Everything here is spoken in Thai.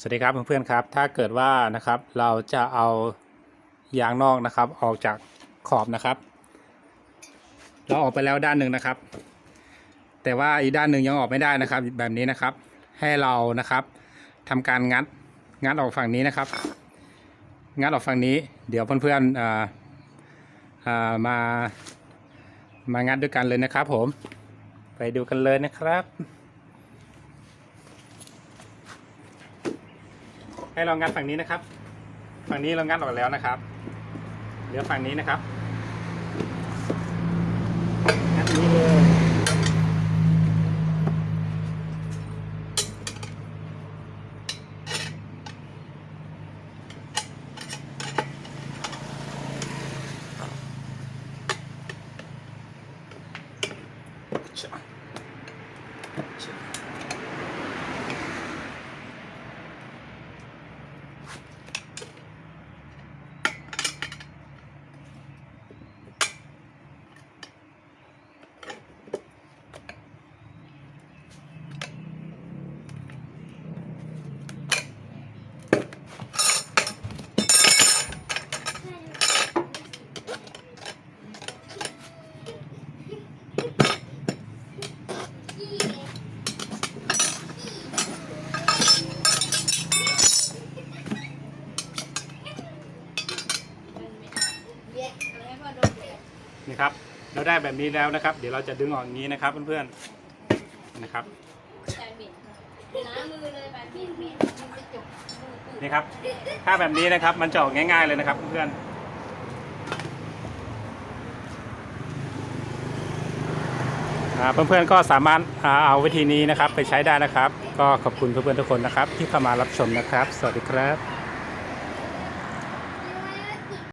สวัสดีครับเพื่อนๆครับ ถ้าเกิดว่านะครับเราจะเอายางนอกนะครับ ออกจากขอบนะครับ เราออกไปแล้วด้านหนึ่งนะครับ แต่ว่าอีกด้านหนึ่งยังออกไม่ได้นะครับ แบบนี้นะครับ ให้เรานะครับทำการงัดงัดออกฝั่งนี้นะครับ งัดออกฝั่งนี้ เดี๋ยวเพื่อนๆอ่าอ่ามามางัดด้วยกันเลยนะครับ ผม ไปดูกันเลยนะครับ ให้เรางัดฝั่งนี้นะครับ ฝั่งนี้เรางัดออกแล้วนะครับ เหลือฝั่งนี้นะครับ นี่ครับ เราได้แบบนี้แล้วนะครับ เดี๋ยวเราจะดึงออกอย่างนี้นะครับเพื่อนๆนะครับนี่ครับ ถ้าแบบนี้นะครับมันจะออกง่าย ๆเลยนะครับเพื่อนๆอ่าเพื่อนๆก็สามารถอ่าเอาวิธีนี้นะครับไปใช้ได้นะครับ ก็ขอบคุณเพื่อนๆทุกคนนะครับ ที่เข้ามารับชมนะครับ สวัสดีครับ